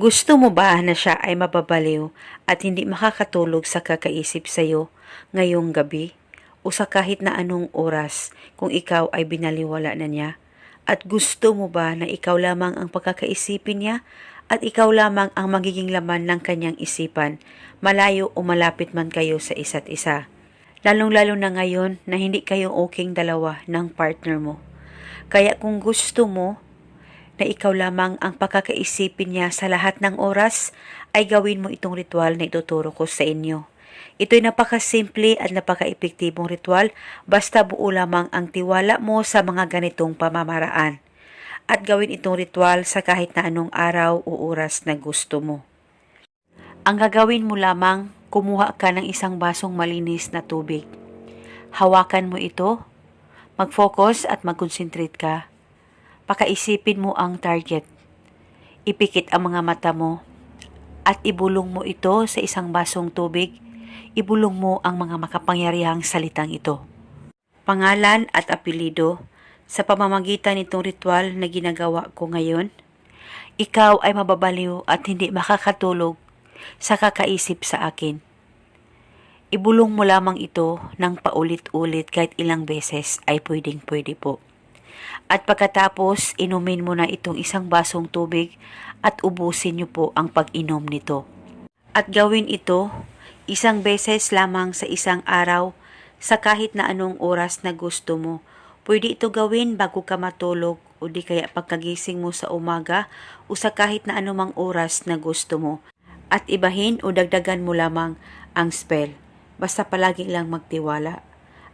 Gusto mo ba na siya ay mababaliw at hindi makakatulog sa kakaisip sa'yo ngayong gabi o sa kahit na anong oras kung ikaw ay binaliwala na niya? At gusto mo ba na ikaw lamang ang pagkakaisipin niya at ikaw lamang ang magiging laman ng kanyang isipan, malayo o malapit man kayo sa isa't isa? Lalong-lalo na ngayon na hindi kayo okay dalawa ng partner mo. Kaya kung gusto mo na ikaw lamang ang pagkakaisipin niya sa lahat ng oras, ay gawin mo itong ritual na ituturo ko sa inyo. Ito'y napakasimple at napaka-epektibong ritual basta buo lamang ang tiwala mo sa mga ganitong pamamaraan. At gawin itong ritual sa kahit na anong araw o oras na gusto mo. Ang gagawin mo lamang, kumuha ka ng isang basong malinis na tubig. Hawakan mo ito, mag-focus at mag-concentrate ka. Pakaisipin mo ang target. Ipikit ang mga mata mo at ibulong mo ito sa isang basong tubig. Ibulong mo ang mga makapangyarihang salitang ito. Pangalan at apelido sa pamamagitan nitong ritual na ginagawa ko ngayon, ikaw ay mababaliw at hindi makakatulog sa kakaisip sa akin. Ibulong mo lamang ito ng paulit-ulit kahit ilang beses ay pwedeng pwede po. At pagkatapos, inumin mo na itong isang basong tubig at ubusin niyo po ang pag-inom nito. At gawin ito isang beses lamang sa isang araw sa kahit na anong oras na gusto mo. Pwede ito gawin bago ka matulog o di kaya pagkagising mo sa umaga o sa kahit na anumang oras na gusto mo. At ibahin o dagdagan mo lamang ang spell. Basta palagi lang magtiwala.